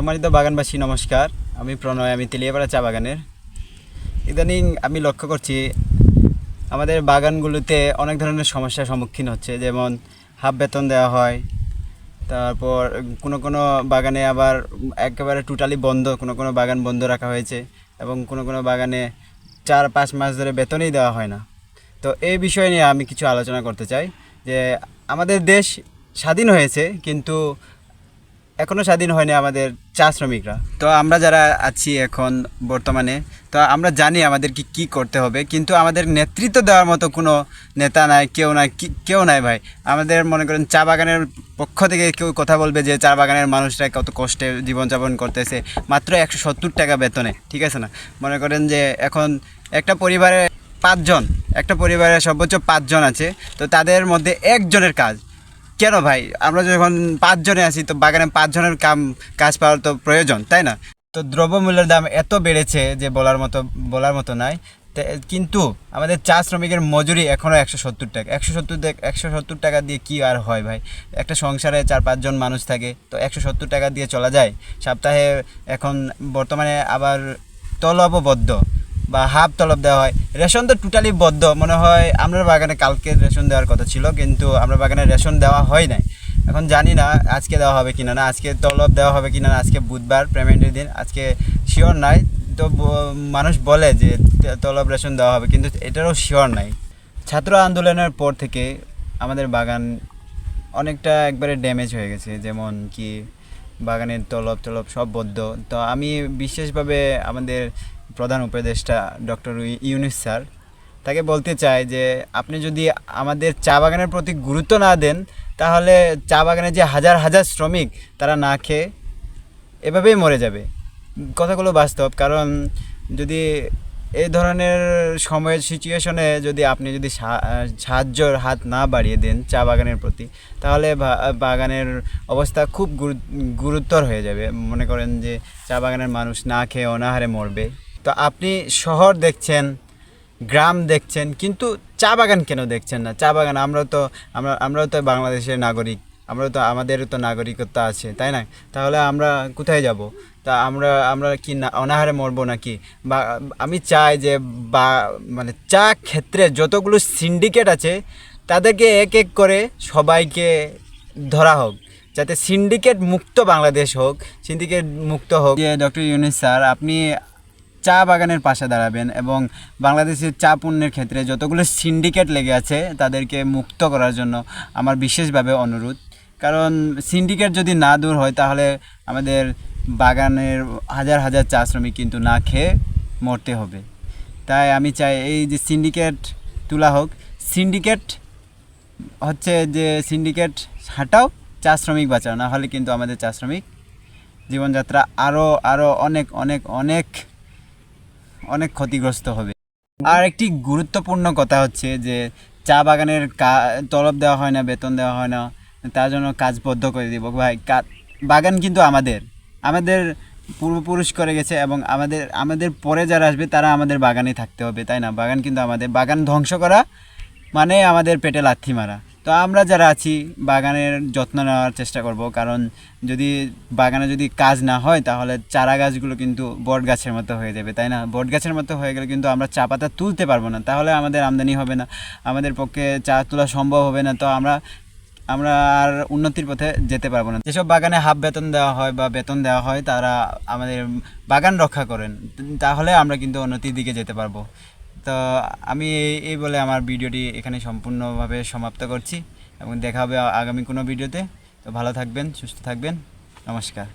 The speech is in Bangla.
সম্মানিত বাগানবাসী, নমস্কার। আমি প্রণয়, আমি তেলিয়াপাড়া চা বাগানের। ইদানিং আমি লক্ষ্য করছি, আমাদের বাগানগুলোতে অনেক ধরনের সমস্যার সম্মুখীন হচ্ছে। যেমন হাফ বেতন দেওয়া হয়, তারপর কোনো কোনো বাগানে আবার একেবারে টোটালি বন্ধ, কোনো কোনো বাগান বন্ধ রাখা হয়েছে এবং কোনো কোনো বাগানে চার, পাঁচ মাস ধরে বেতনই দেওয়া হয় না। তো এই বিষয় নিয়ে আমি কিছু আলোচনা করতে চাই যে, আমাদের দেশ স্বাধীন হয়েছে, কিন্তু এখনও স্বাধীন হয়নি আমাদের চা শ্রমিকরা। তো আমরা যারা আছি এখন বর্তমানে, তো আমরা জানি আমাদের কি, কী করতে হবে, কিন্তু আমাদের নেতৃত্ব দেওয়ার মতো কোনো নেতা নাই, কেউ নাই কেউ নাই ভাই। আমাদের মনে করেন চা বাগানের পক্ষ থেকে কেউ কথা বলবে যে চা বাগানের মানুষরা কত কষ্টে জীবনযাপন করতেছে, মাত্র একশো সত্তর টাকা বেতনে, ঠিক আছে না? মনে করেন যে এখন একটা পরিবারে পাঁচজন, একটা পরিবারে সর্বোচ্চ পাঁচজন আছে, তো তাদের মধ্যে একজনের কাজ কেন ভাই? আমরা যখন পাঁচজনে আছি, তো বাগানে পাঁচজনের কাম, কাজ পাওয়ার তো প্রয়োজন, তাই না? তো দ্রব্যমূল্যের দাম এত বেড়েছে যে বলার মতো বলার মতো তে- কিন্তু আমাদের চা শ্রমিকের মজুরি এখনও একশো সত্তর টাকা। একশো সত্তর একশো সত্তর টাকা দিয়ে কি আর হয় ভাই? একটা সংসারে চার, পাঁচজন মানুষ থাকে, তো একশো সত্তর টাকা দিয়ে চলা যায়? সপ্তাহে এখন বর্তমানে আবার তলবও বদ্ধ। বা হাফ তলব দেওয়া হয়। রেশন তো টোটালি বদ্ধ। মনে হয় আমরা বাগানে কালকে রেশন দেওয়ার কথা ছিল, কিন্তু আমরা বাগানে রেশন দেওয়া হয় নাই। এখন জানি না আজকে দেওয়া হবে কিনা না, আজকে তলব দেওয়া হবে কিনা না, আজকে বুধবার পেমেন্টের দিন, আজকে শিওর নাই। তো মানুষ বলে যে তলব রেশন দেওয়া হবে, কিন্তু এটারও শিওর নাই। ছাত্র আন্দোলনের পর থেকে আমাদের বাগান অনেকটা একবারে ড্যামেজ হয়ে গেছে, যেমন কি বাগানের তলব তলব সব বদ্ধ। তো আমি বিশেষভাবে আমাদের প্রধান উপদেষ্টা ডক্টর ইউনুস স্যার, তাকে বলতে চাই যে আপনি যদি আমাদের চা বাগানের প্রতি গুরুত্ব না দেন, তাহলে চা বাগানে যে হাজার হাজার শ্রমিক, তারা না খেয়ে এভাবেই মরে যাবে। কথাগুলো বাস্তব, কারণ যদি এই ধরনের সময়ের সিচুয়েশনে যদি আপনি যদি সাহায্যর হাত না বাড়িয়ে দেন চা বাগানের প্রতি, তাহলে বাগানের অবস্থা খুব গুরু- গুরুতর হয়ে যাবে। মনে করেন যে চা বাগানের মানুষ না খেয়ে অনাহারে মরবে। তো আপনি শহর দেখছেন, গ্রাম দেখছেন, কিন্তু চা বাগান কেন দেখছেন না? চা বাগান আমরা তো, আমরা, আমরাও তো বাংলাদেশের নাগরিক আমরা তো, আমাদেরও তো নাগরিকত্ব আছে, তাই না? তাহলে আমরা কোথায় যাব? তা আমরা আমরা কি না, অনাহারে মরবো নাকি? বা, আমি চাই যে বা মানে চা ক্ষেত্রে যতগুলো সিন্ডিকেট আছে, তাদেরকে এক এক করে সবাইকে ধরা হোক, যাতে সিন্ডিকেট মুক্ত বাংলাদেশ হোক, সিন্ডিকেট মুক্ত হোক। ডক্টর ইউনিস স্যার, আপনি চা বাগানের পাশে দাঁড়াবেন এবং বাংলাদেশের চা পণ্যের ক্ষেত্রে যতগুলো সিন্ডিকেট লেগে আছে তাদেরকে মুক্ত করার জন্য আমার বিশেষভাবে অনুরোধ। কারণ সিন্ডিকেট যদি না দূর হয় তাহলে আমাদের বাগানের হাজার হাজার চা শ্রমিক কিন্তু না খেয়ে মরতে হবে। তাই আমি চাই এই যে সিন্ডিকেট তোলা হোক, সিন্ডিকেট হচ্ছে যে সিন্ডিকেট হাঁটাও চা শ্রমিক বাঁচাও, না হলে কিন্তু আমাদের চা শ্রমিক জীবনযাত্রা আরও আরও অনেক অনেক অনেক অনেক ক্ষতিগ্রস্ত হবে। আর একটি গুরুত্বপূর্ণ কথা হচ্ছে যে, চা বাগানের তলব দেওয়া হয় না, বেতন দেওয়া হয় না, তার জন্য কাজ বদ্ধ করে দিব। ভাই বাগান কিন্তু আমাদের। আমাদের পূর্বপুরুষ করে গেছে এবং আমাদের আমাদের পরে যারা আসবে, তারা আমাদের বাগানে থাকতে হবে, তাই না? বাগান কিন্তু আমাদের, বাগান ধ্বংস করা মানে আমাদের পেটে লাথি মারা। তো আমরা যারা আছি, বাগানের যত্ন নেওয়ার চেষ্টা করব। কারণ যদি বাগানে যদি কাজ না হয়, তাহলে চারা গাছগুলো কিন্তু বট গাছের মতো হয়ে যাবে, তাই না? বট গাছের মতো হয়ে গেলে কিন্তু আমরা চা পাতা তুলতে পারব না, তাহলে আমাদের আমদানি হবে না। আমাদের পক্ষে চা তোলা সম্ভব হবে না, তো আমরা আমরা আর উন্নতির পথে যেতে পারব না। যেসব বাগানে হাফ বেতন দেওয়া হয় বা বেতন দেওয়া হয়, তারা আমাদের বাগান রক্ষা করেন, তাহলে আমরা কিন্তু উন্নতির দিকে যেতে পারব। তো আমি এই- বলে আমার ভিডিওটি এখানে সম্পূর্ণভাবে সমাপ্ত করছি এবং দেখা হবে আগামী কোনো ভিডিওতে। তো ভালো থাকবেন, সুস্থ থাকবেন। নমস্কার।